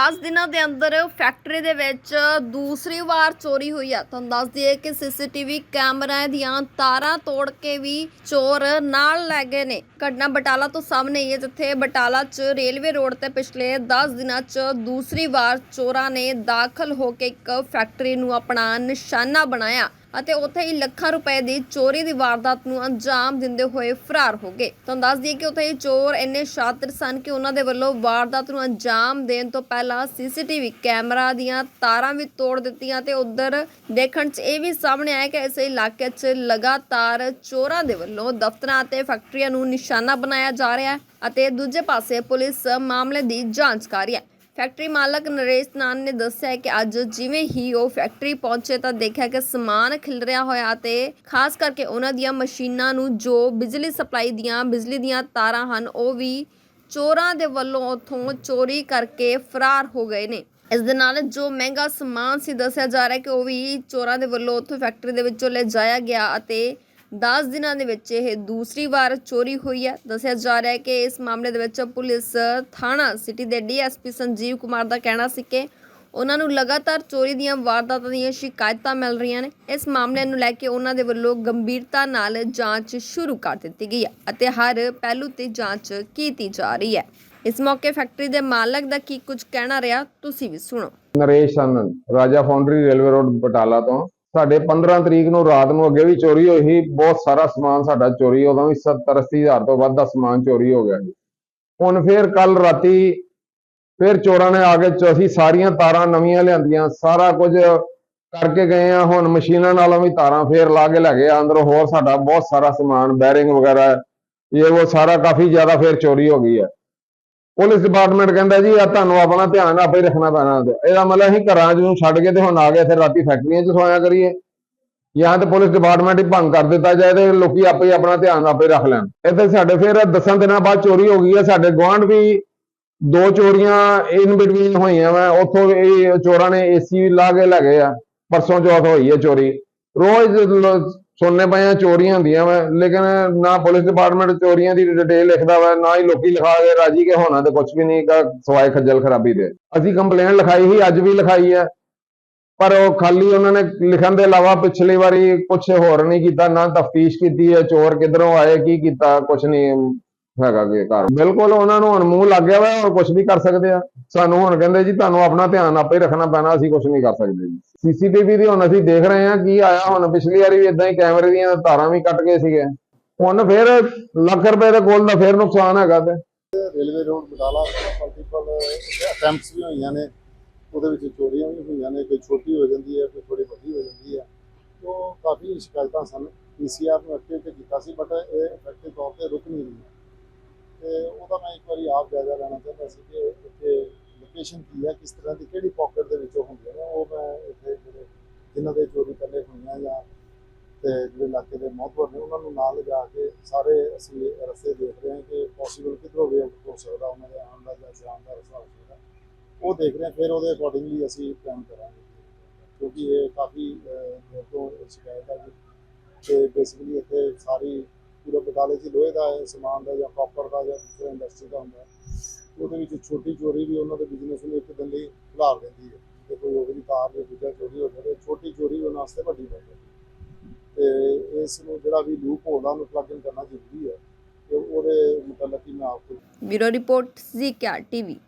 10 ਦਿਨਾਂ ਦੇ ਅੰਦਰ ਫੈਕਟਰੀ ਦੇ ਵਿੱਚ ਦੂਸਰੀ ਵਾਰ ਚੋਰੀ ਹੋਈ ਹੈ ਤੁਹਾਨੂੰ ਦੱਸ ਦਈਏ ਕਿ ਸੀਸੀਟੀਵੀ ਕੈਮਰਿਆਂ ਦੀਆਂ ਤਾਰਾਂ ਤੋੜ ਕੇ ਵੀ ਚੋਰ ਨਾਲ ਲੈ ਗਏ ਨੇ। ਘਟਨਾ ਬਟਾਲਾ ਤੋਂ ਸਾਹਮਣੇ ਹੀ ਹੈ, ਜਿੱਥੇ ਬਟਾਲਾ 'ਚ ਰੇਲਵੇ ਰੋਡ ਤੇ ਪਿਛਲੇ 10 ਦਿਨਾਂ 'ਚ ਦੂਸਰੀ ਵਾਰ ਚੋਰਾਂ ਨੇ ਦਾਖਲ ਹੋ ਕੇ ਇੱਕ ਫੈਕਟਰੀ ਨੂੰ ਆਪਣਾ ਨਿਸ਼ਾਨਾ ਬਣਾਇਆ। ਅਤੇ ਉੱਥੇ ਹੀ ਲੱਖਾਂ ਰੁਪਏ ਦੀ ਚੋਰੀ ਦੀ ਵਾਰਦਾਤ ਨੂੰ ਅੰਜਾਮ ਦਿੰਦੇ ਹੋਏ ਫਰਾਰ ਹੋ ਗਏ। ਤੁਹਾਨੂੰ ਦੱਸ ਦਈਏ ਕਿ ਉੱਥੇ ਹੀ ਚੋਰ ਇੰਨੇ ਸ਼ਾਤਰ ਸਨ ਕਿ ਉਹਨਾਂ ਦੇ ਵੱਲੋਂ ਵਾਰਦਾਤ ਨੂੰ ਅੰਜਾਮ ਦੇਣ ਤੋਂ ਪਹਿਲਾਂ ਸੀਸੀਟੀਵੀ ਕੈਮਰਾ ਦੀਆਂ ਤਾਰਾਂ ਵੀ ਤੋੜ ਦਿੱਤੀਆਂ ਤੇ ਉਧਰ ਦੇਖਣ 'ਚ ਇਹ ਵੀ ਸਾਹਮਣੇ ਆਇਆ ਕਿ ਇਸ ਇਲਾਕੇ 'ਚ ਲਗਾਤਾਰ ਚੋਰਾਂ ਦੇ ਵੱਲੋਂ ਦਫ਼ਤਰਾਂ ਅਤੇ ਫੈਕਟਰੀਆਂ ਨੂੰ ਨਿਸ਼ਾਨਾ ਬਣਾਇਆ ਜਾ ਰਿਹਾ ਹੈ ਅਤੇ ਦੂਜੇ ਪਾਸੇ ਪੁਲਿਸ ਮਾਮਲੇ ਦੀ ਜਾਂਚ ਕਰ ਰਹੀ ਹੈ। ਫੈਕਟਰੀ ਮਾਲਕ ਨਰੇਸ਼ ਨਾਨ ਨੇ ਦੱਸਿਆ ਕਿ ਅੱਜ ਜਿਵੇਂ ਹੀ ਉਹ ਫੈਕਟਰੀ ਪਹੁੰਚੇ ਤਾਂ ਦੇਖਿਆ ਕਿ ਸਮਾਨ ਖਿਲਰਿਆ ਹੋਇਆ ਤੇ ਖਾਸ ਕਰਕੇ ਉਹਨਾਂ ਦੀਆਂ ਮਸ਼ੀਨਾਂ ਨੂੰ ਜੋ ਬਿਜਲੀ ਸਪਲਾਈ ਦੀਆਂ, ਬਿਜਲੀ ਦੀਆਂ ਤਾਰਾਂ ਹਨ, ਉਹ ਵੀ ਚੋਰਾਂ ਦੇ ਵੱਲੋਂ ਉੱਥੋਂ ਚੋਰੀ ਕਰਕੇ ਫਰਾਰ ਹੋ ਗਏ ਨੇ। ਇਸ ਦੇ ਨਾਲ ਜੋ ਮਹਿੰਗਾ ਸਮਾਨ ਸੀ, ਦੱਸਿਆ ਜਾ ਰਿਹਾ ਕਿ ਉਹ ਵੀ ਚੋਰਾਂ ਦੇ ਵੱਲੋਂ ਉੱਥੋਂ ਫੈਕਟਰੀ ਦੇ ਵਿੱਚੋਂ ਲੈ ਜਾਇਆ ਗਿਆ ਅਤੇ 10 ਦਿਨਾਂ ਦੇ ਵਿੱਚ ਇਹ ਦੂਸਰੀ ਵਾਰ ਚੋਰੀ ਹੋਈ ਹੈ। ਦੱਸਿਆ ਜਾ ਰਿਹਾ ਹੈ ਕਿ ਇਸ ਮਾਮਲੇ ਦੇ ਵਿੱਚ ਪੁਲਿਸ ਥਾਣਾ ਸਿਟੀ ਦੇ ਡੀਐਸਪੀ ਸੰਜੀਵ ਕੁਮਾਰ ਦਾ ਕਹਿਣਾ ਸੀ ਕਿ ਉਹਨਾਂ ਨੂੰ ਲਗਾਤਾਰ ਚੋਰੀ ਦੀਆਂ ਵਾਰਦਾਤਾਂ ਦੀਆਂ ਸ਼ਿਕਾਇਤਾਂ ਮਿਲ ਰਹੀਆਂ ਨੇ। ਇਸ ਮਾਮਲੇ ਨੂੰ ਲੈ ਕੇ ਉਹਨਾਂ ਦੇ ਵੱਲੋਂ ਗੰਭੀਰਤਾ ਨਾਲ ਜਾਂਚ ਸ਼ੁਰੂ ਕਰ ਦਿੱਤੀ ਗਈ ਹੈ ਅਤੇ ਹਰ ਪਹਿਲੂ ਤੇ ਜਾਂਚ ਕੀਤੀ ਜਾ ਰਹੀ ਹੈ। ਇਸ ਮੌਕੇ ਫੈਕਟਰੀ ਦੇ ਮਾਲਕ ਦਾ ਕੀ ਕੁਝ ਕਹਿਣਾ ਰਿਹਾ, ਤੁਸੀਂ ਵੀ ਸੁਣੋ। ਨਰੇਸ਼ ਆਨੰਦ, ਰਾਜਾ ਫਾਊਂਡਰੀ ਰੇਲਵੇ ਰੋਡ, ਬਟਾਲਾ ਤੋਂ। ਸਾਡੇ 15 ਤਰੀਕ ਨੂੰ ਰਾਤ ਨੂੰ ਅੱਗੇ ਵੀ ਚੋਰੀ ਹੋਈ ਸੀ, ਬਹੁਤ ਸਾਰਾ ਸਮਾਨ ਸਾਡਾ ਚੋਰੀ ਉਦੋਂ ਵੀ 70 80 ਹਜ਼ਾਰ ਤੋਂ ਵੱਧ ਦਾ ਸਮਾਨ ਚੋਰੀ ਹੋ ਗਿਆ ਜੀ ਹੁਣ ਫੇਰ ਕੱਲ ਰਾਤੀ ਫੇਰ ਚੋਰਾਂ ਨੇ ਆ ਕੇ ਅਸੀਂ ਸਾਰੀਆਂ ਤਾਰਾਂ ਨਵੀਆਂ ਲਿਆਂਦੀਆਂ, ਸਾਰਾ ਕੁਝ ਕਰਕੇ ਗਏ ਆ, ਹੁਣ ਮਸ਼ੀਨਾਂ ਨਾਲੋਂ ਵੀ ਤਾਰਾਂ ਫੇਰ ਲਾ ਕੇ ਲੈ ਗਏ ਆ, ਅੰਦਰ ਹੋਰ ਸਾਡਾ ਬਹੁਤ ਸਾਰਾ ਸਮਾਨ, ਬੈਰਿੰਗ ਵਗੈਰਾ, ਇਹ ਉਹ ਸਾਰਾ ਕਾਫੀ ਜ਼ਿਆਦਾ ਫੇਰ ਚੋਰੀ ਹੋ ਗਈ ਹੈ ਪੁਲਿਸ ਡਿਪਾਰਟਮੈਂਟ ਕਹਿੰਦਾ ਜੀ ਆ ਤੁਹਾਨੂੰ ਆਪਣਾ ਧਿਆਨ ਆਪੇ ਹੀ ਰੱਖਣਾ ਪੈਣਾ ਇਹਦਾ ਮਤਲਬ ਅਸੀਂ ਘਰਾਂ ਨੂੰ ਛੱਡ ਕੇ ਤੇ ਹੁਣ ਆ ਗਏ ਫਿਰ ਰਾਤੀ ਫੈਕਟਰੀਆਂ 'ਚ ਸੋਇਆ ਕਰੀਏ। ਜਾਂ ਤੇ ਪੁਲਿਸ ਡਿਪਾਰਟਮੈਂਟ ਹੀ ਭੰਗ ਕਰ ਦਿੱਤਾ ਜਾਏ ਤੇ ਲੋਕੀ ਆਪੇ ਆਪਣਾ ਧਿਆਨ ਆਪੇ ਰੱਖ ਲੈਣ। ਇੱਥੇ ਸਾਡੇ ਫਿਰ ਦਸਾਂ ਦਿਨਾਂ ਬਾਅਦ ਚੋਰੀ ਹੋ ਗਈ ਹੈ। ਸਾਡੇ ਗੁਆਂਢ ਵੀ ਦੋ ਚੋਰੀਆਂ ਇਨ ਬਿਟਵੀਨ ਹੋਈਆਂ ਵਾ। ਉੱਥੋਂ ਇਹ ਚੋਰਾਂ ਨੇ ਏਸੀ ਲਾ ਕੇ ਲੈ ਗਏ ਆ। ਪਰਸੋਂ ਚੌਥ ਹੋਈ ਹੈ ਚੋਰੀ। ਰੋਜ਼ ਸੁਣਨੇ ਪਏ ਆ ਚੋਰੀਆਂ ਹੁੰਦੀਆਂ ਵਾ, ਲੇਕਿਨ ਨਾ ਪੁਲਿਸ ਡਿਪਾਰਟਮੈਂਟ ਚੋਰੀਆਂ ਦੀ ਡਿਟੇਲ ਲਿਖਦਾ ਵਾ, ਨਾ ਹੀ ਲੋਕੀ ਲਿਖਾ ਕੇ ਰਾਜੀ ਕੇ ਹੋਣਾ ਤੇ ਕੁਝ ਵੀ ਨਹੀਂ, ਗਾ ਸਵਾਏ ਖੱਜਲ ਖਰਾਬੀ ਦੇ। ਅਸੀਂ ਕੰਪਲੇਂਟ ਲਿਖਾਈ ਸੀ, ਅੱਜ ਵੀ ਲਿਖਾਈ ਹੈ ਪਰ ਉਹ ਖਾਲੀ ਉਹਨਾਂ ਨੇ ਲਿਖਣ ਦੇ ਇਲਾਵਾ ਪਿਛਲੀ ਵਾਰੀ ਕੁਝ ਹੋਰ ਨਹੀਂ ਕੀਤਾ, ਨਾ ਤਫਤੀਸ਼ ਕੀਤੀ ਹੈ ਚੋਰ ਕਿੱਧਰੋਂ ਆਏ, ਕੀ ਕੀਤਾ ਕੁਝ ਨਹੀਂ ਹੈਗਾ ਕਿ ਘਰ। ਬਿਲਕੁਲ ਉਹਨਾਂ ਨੂੰ ਹੁਣ ਮੂੰਹ ਲੱਗ ਗਿਆ ਵਾ, ਹੋਰ ਕੁਝ ਵੀ ਕਰ ਸਕਦੇ ਆ। ਸਾਨੂੰ ਹੁਣ ਕਹਿੰਦੇ ਜੀ, ਤੁਹਾਨੂੰ ਆਪਣਾ ਧਿਆਨ ਆਪੇ ਰੱਖਣਾ ਪੈਣਾ, ਅਸੀਂ ਕੁਝ ਨਹੀਂ ਕਰ ਸਕਦੇ ਜੀ। ਸੀਸੀਟੀਵੀ ਦੀ ਹੁਣ ਅਸੀਂ ਦੇਖ ਰਹੇ ਹਾਂ ਕੀ ਆਇਆ ਹੁਣ। ਪਿਛਲੀ ਵਾਰੀ ਵੀ ਇਦਾਂ ਹੀ ਕੈਮਰੇ ਦੀਆਂ ਤਾਰਾਂ ਵੀ ਕੱਟ ਗਏ ਸੀਗੇ। ਹੁਣ ਫਿਰ ਲੱਖ ਰੁਪਏ ਦੇ ਕੋਲ ਦਾ ਫਿਰ ਨੁਕਸਾਨ ਹੈਗਾ ਤੇ। Railway road Batala multiple attempts ਵੀ ਹੋਈਆਂ ਨੇ। ਉਹਦੇ ਵਿੱਚ ਚੋਰੀਆਂ ਵੀ ਹੋਈਆਂ ਨੇ। ਕੋਈ ਛੋਟੀ ਹੋ ਜਾਂਦੀ ਹੈ, ਕੋਈ ਥੋੜੀ ਵੱਡੀ ਹੋ ਜਾਂਦੀ ਹੈ। ਉਹ ਕਾਫੀ ਸ਼ਿਕਾਇਤਾਂ ਸਨ। ਪੀਸੀਆਰ ਨੂੰ ਐਕਟਿਵ ਤੇ ਕੀਤਾ ਸੀ ਬਟ ਇਹ ਇਫੈਕਟਿਵ ਤੌਰ ਤੇ ਰੁਕ ਨਹੀਂ ਰਹੀ ਤੇ ਉਹਦਾ ਮੈਂ ਇੱਕ ਵਾਰੀ ਆਪ ਜਾਇਜ਼ਾ ਲੈਣਾ ਚਾਹੁੰਦਾ ਸੀ ਕਿ ਇੱਥੇ ਲੋਕੇਸ਼ਨ ਕੀ ਹੈ, ਕਿਸ ਤਰ੍ਹਾਂ ਦੀ ਕਿਹੜੀ ਪਾਕਟ ਦੇ ਵਿੱਚੋਂ ਹੁੰਦੀਆਂ ਨੇ, ਉਹ ਮੈਂ ਇੱਥੇ ਜਿਹੜੇ ਜਿਨ੍ਹਾਂ ਦੇ ਚੋਰੀ ਪਹਿਲੇ ਹੋਈਆਂ ਜਾਂ ਤੇ ਜਿਹੜੇ ਇਲਾਕੇ ਦੇ ਮੌਤਵਰ ਨੇ, ਉਹਨਾਂ ਨੂੰ ਨਾਲ ਲਿਜਾ ਕੇ ਸਾਰੇ ਅਸੀਂ ਰਸਤੇ ਦੇਖ ਰਹੇ ਹਾਂ ਕਿ ਪੋਸੀਬਲ ਕਿੱਧਰੋਂ ਵੇ ਹੋ ਸਕਦਾ, ਉਹਨਾਂ ਦੇ ਆਉਣ ਦਾ ਜਾਂ ਜਾਣ ਦਾ ਰਸਤਾ ਹੋ ਸਕਦਾ। ਉਹ ਦੇਖ ਰਹੇ ਹਾਂ, ਫਿਰ ਉਹਦੇ ਅਕੋਰਡਿੰਗਲੀ ਅਸੀਂ ਪਲਾਨ ਕਰਾਂਗੇ। ਕਿਉਂਕਿ ਇਹ ਕਾਫੀ ਦੇਰ ਤੋਂ ਸ਼ਿਕਾਇਤ ਹੈ ਜੀ। ਤੇ ਬੇਸਿਕਲੀ ਇੱਥੇ ਸਾਰੀ ਪੂਰੇ ਬਟਾਲੇ 'ਚ ਲੋਹੇ ਦਾ ਸਮਾਨ ਦਾ ਜਾਂ ਕਾਪਰ ਦਾ ਜਾਂ ਦੂਸਰੇ ਇੰਡਸਟਰੀ ਦਾ ਹੁੰਦਾ ਉਹਦੇ ਵਿੱਚ ਛੋਟੀ ਚੋਰੀ ਵੀ ਉਹਨਾਂ ਦੇ ਬਿਜ਼ਨਸ ਨੂੰ ਇੱਕ ਦਿਨ ਲਈ ਖਿਲਾਰ ਦਿੰਦੀ ਹੈ। ਤੇ ਕੋਈ ਉਹ ਵੀ ਤਾਰ ਦੇ ਦੂਜਾ ਚੋਰੀ ਹੋ ਜਾਵੇ, ਛੋਟੀ ਚੋਰੀ ਉਹਨਾਂ ਵਾਸਤੇ ਵੱਡੀ ਬਣ ਜਾਂਦੀ ਹੈ। ਤੇ ਇਸ ਨੂੰ ਜਿਹੜਾ ਵੀ ਲੂਪ ਹੋਣਾ ਨੂੰ ਪਲੱਗ ਇਨ ਕਰਨਾ ਜ਼ਰੂਰੀ ਹੈ। ਤੇ ਉਹਦੇ ਮੁਤਲਕ ਹੀ ਮੈਂ ਆਪਕੋ ਬਿਊਰੋ ਰਿਪੋਰਟ ਜ਼ੀਕਿਆ ਟੀਵੀ